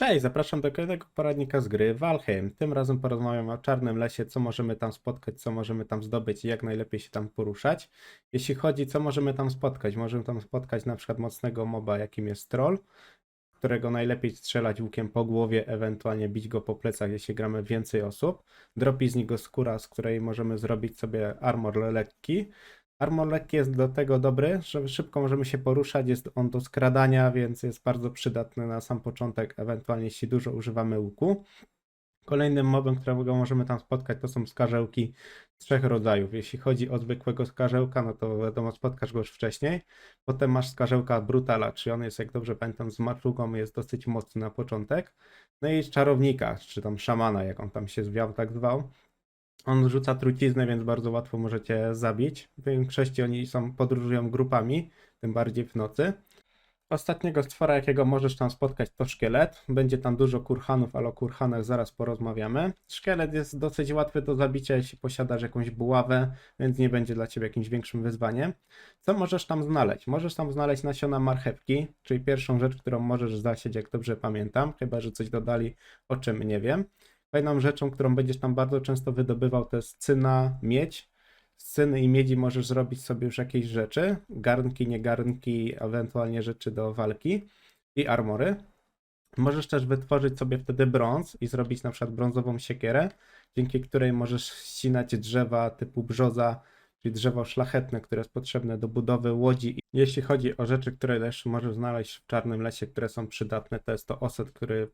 Cześć, zapraszam do kolejnego poradnika z gry Valheim. Tym razem porozmawiam o Czarnym Lesie, co możemy tam spotkać, co możemy tam zdobyć i jak najlepiej się tam poruszać. Jeśli chodzi, co możemy tam spotkać, możemy tam spotkać na przykład mocnego moba, jakim jest troll, którego najlepiej strzelać łukiem po głowie, ewentualnie bić go po plecach, jeśli gramy więcej osób. Dropi z niego skóra, z której możemy zrobić sobie armor lekki. Armor lekki jest do tego dobry, że szybko możemy się poruszać, jest on do skradania, więc jest bardzo przydatny na sam początek, ewentualnie jeśli dużo używamy łuku. Kolejnym mobem, którego możemy tam spotkać, to są skarżełki trzech rodzajów. Jeśli chodzi o zwykłego skarżełka, no to wiadomo, spotkasz go już wcześniej. Potem masz skarżełka brutala, czyli on jest, jak dobrze pamiętam, z maczugą, jest dosyć mocny na początek. No i czarownika, czy tam szamana, jak on tam się zwiał, tak zwał. On rzuca truciznę, więc bardzo łatwo możecie zabić. W większości oni są, podróżują grupami, tym bardziej w nocy. Ostatniego stwora, jakiego możesz tam spotkać, to szkielet. Będzie tam dużo kurhanów, ale o kurhanach zaraz porozmawiamy. Szkielet jest dosyć łatwy do zabicia, jeśli posiadasz jakąś buławę, więc nie będzie dla ciebie jakimś większym wyzwaniem. Co możesz tam znaleźć? Możesz tam znaleźć nasiona marchewki, czyli pierwszą rzecz, którą możesz zasieć, jak dobrze pamiętam, chyba że coś dodali, o czym nie wiem. Fajną rzeczą, którą będziesz tam bardzo często wydobywał, to jest cyna, miedź. Z cyny i miedzi możesz zrobić sobie już jakieś rzeczy, garnki, nie garnki, ewentualnie rzeczy do walki i armory. Możesz też wytworzyć sobie wtedy brąz i zrobić na przykład brązową siekierę, dzięki której możesz ścinać drzewa typu brzoza, czyli drzewo szlachetne, które jest potrzebne do budowy łodzi. Jeśli chodzi o rzeczy, które też możesz znaleźć w czarnym lesie, które są przydatne, to jest to oset, który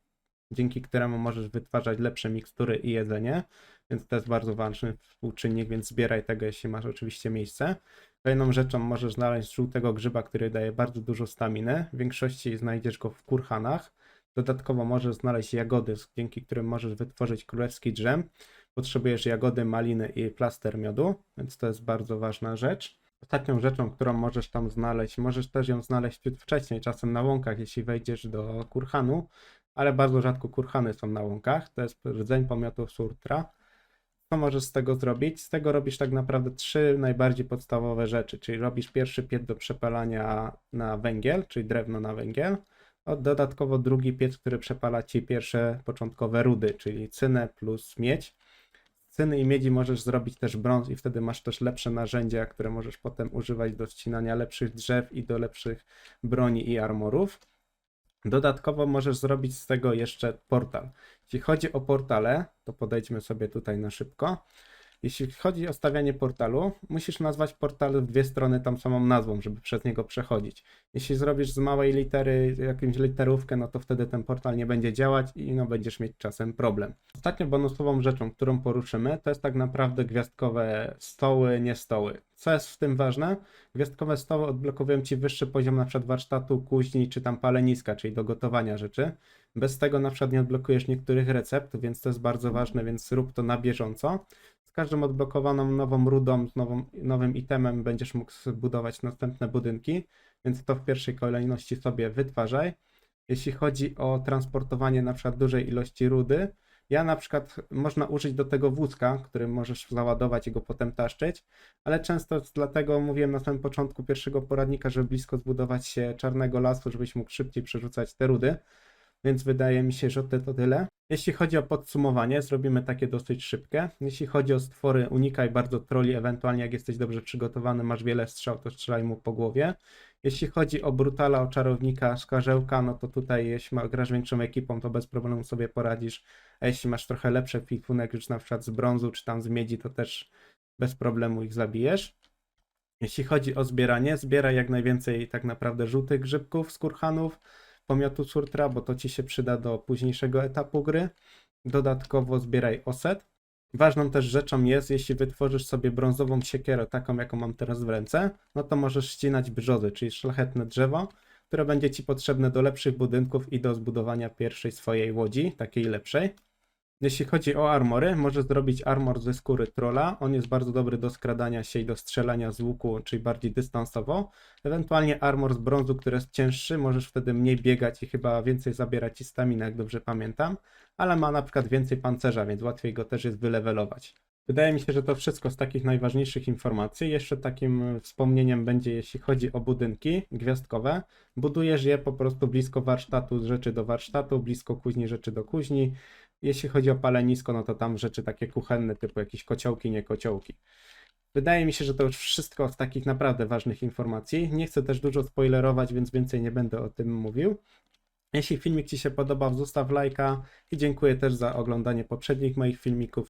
dzięki któremu możesz wytwarzać lepsze mikstury i jedzenie, więc to jest bardzo ważny współczynnik, więc zbieraj tego, jeśli masz oczywiście miejsce. Kolejną rzeczą możesz znaleźć żółtego grzyba, który daje bardzo dużo staminy. W większości znajdziesz go w kurhanach. Dodatkowo możesz znaleźć jagody, dzięki którym możesz wytworzyć królewski drzem. Potrzebujesz jagody, maliny i plaster miodu, więc to jest bardzo ważna rzecz. Ostatnią rzeczą, którą możesz tam znaleźć, możesz też ją znaleźć wcześniej, czasem na łąkach, jeśli wejdziesz do kurhanu, ale bardzo rzadko kurhany są na łąkach. To jest rdzeń pomiotu surtra. Co możesz z tego zrobić? Z tego robisz tak naprawdę trzy najbardziej podstawowe rzeczy, czyli robisz pierwszy piec do przepalania na węgiel, czyli drewno na węgiel. Dodatkowo drugi piec, który przepala ci pierwsze początkowe rudy, czyli cynę plus miedź. Z cyny i miedzi możesz zrobić też brąz i wtedy masz też lepsze narzędzia, które możesz potem używać do ścinania lepszych drzew i do lepszych broni i armorów. Dodatkowo możesz zrobić z tego jeszcze portal. Jeśli chodzi o portale, to podejdźmy sobie tutaj na szybko. Jeśli chodzi o stawianie portalu, musisz nazwać portal w dwie strony tą samą nazwą, żeby przez niego przechodzić. Jeśli zrobisz z małej litery jakąś literówkę, no to wtedy ten portal nie będzie działać i no będziesz mieć czasem problem. Ostatnią bonusową rzeczą, którą poruszymy, to jest tak naprawdę gwiazdkowe stoły, nie stoły. Co jest w tym ważne? Gwiazdkowe stoły odblokowują Ci wyższy poziom na przykład warsztatu, kuźni czy tam paleniska, czyli do gotowania rzeczy. Bez tego na przykład nie odblokujesz niektórych recept, więc to jest bardzo ważne, więc rób to na bieżąco. Każdą odblokowaną nową rudą, z nową, nowym itemem będziesz mógł zbudować następne budynki, więc to w pierwszej kolejności sobie wytwarzaj. Jeśli chodzi o transportowanie na przykład dużej ilości rudy, ja na przykład można użyć do tego wózka, który możesz załadować i go potem taszczyć, ale często dlatego mówiłem na samym początku pierwszego poradnika, żeby blisko zbudować się czarnego lasu, żebyś mógł szybciej przerzucać te rudy więc wydaje mi się, że to tyle. Jeśli chodzi o podsumowanie, zrobimy takie dosyć szybkie. Jeśli chodzi o stwory, unikaj bardzo troli, ewentualnie jak jesteś dobrze przygotowany, masz wiele strzał, to strzelaj mu po głowie. Jeśli chodzi o brutala, o czarownika, skarżełka, no to tutaj jeśli grasz większą ekipą, to bez problemu sobie poradzisz. A jeśli masz trochę lepszy kwipunek już na przykład z brązu czy tam z miedzi, to też bez problemu ich zabijesz. Jeśli chodzi o zbieranie, zbieraj jak najwięcej tak naprawdę żółtych grzybków z kurhanów, pomiotu surtra, bo to ci się przyda do późniejszego etapu gry. Dodatkowo zbieraj oset. Ważną też rzeczą jest, jeśli wytworzysz sobie brązową siekierę, taką jaką mam teraz w ręce, no to możesz ścinać brzozy, czyli szlachetne drzewo, które będzie ci potrzebne do lepszych budynków i do zbudowania pierwszej swojej łodzi, takiej lepszej. Jeśli chodzi o armory, możesz zrobić armor ze skóry trolla. On jest bardzo dobry do skradania się i do strzelania z łuku, czyli bardziej dystansowo. Ewentualnie armor z brązu, który jest cięższy, możesz wtedy mniej biegać i chyba więcej zabierać ci stamina, jak dobrze pamiętam. Ale ma na przykład więcej pancerza, więc łatwiej go też jest wylewelować. Wydaje mi się, że to wszystko z takich najważniejszych informacji. Jeszcze takim wspomnieniem będzie, jeśli chodzi o budynki gwiazdkowe. Budujesz je po prostu blisko warsztatu, rzeczy do warsztatu, blisko kuźni, rzeczy do kuźni. Jeśli chodzi o palenisko, no to tam rzeczy takie kuchenne, typu jakieś kociołki, nie kociołki. Wydaje mi się, że to już wszystko z takich naprawdę ważnych informacji. Nie chcę też dużo spoilerować, więc więcej nie będę o tym mówił. Jeśli filmik Ci się podobał, zostaw lajka i dziękuję też za oglądanie poprzednich moich filmików.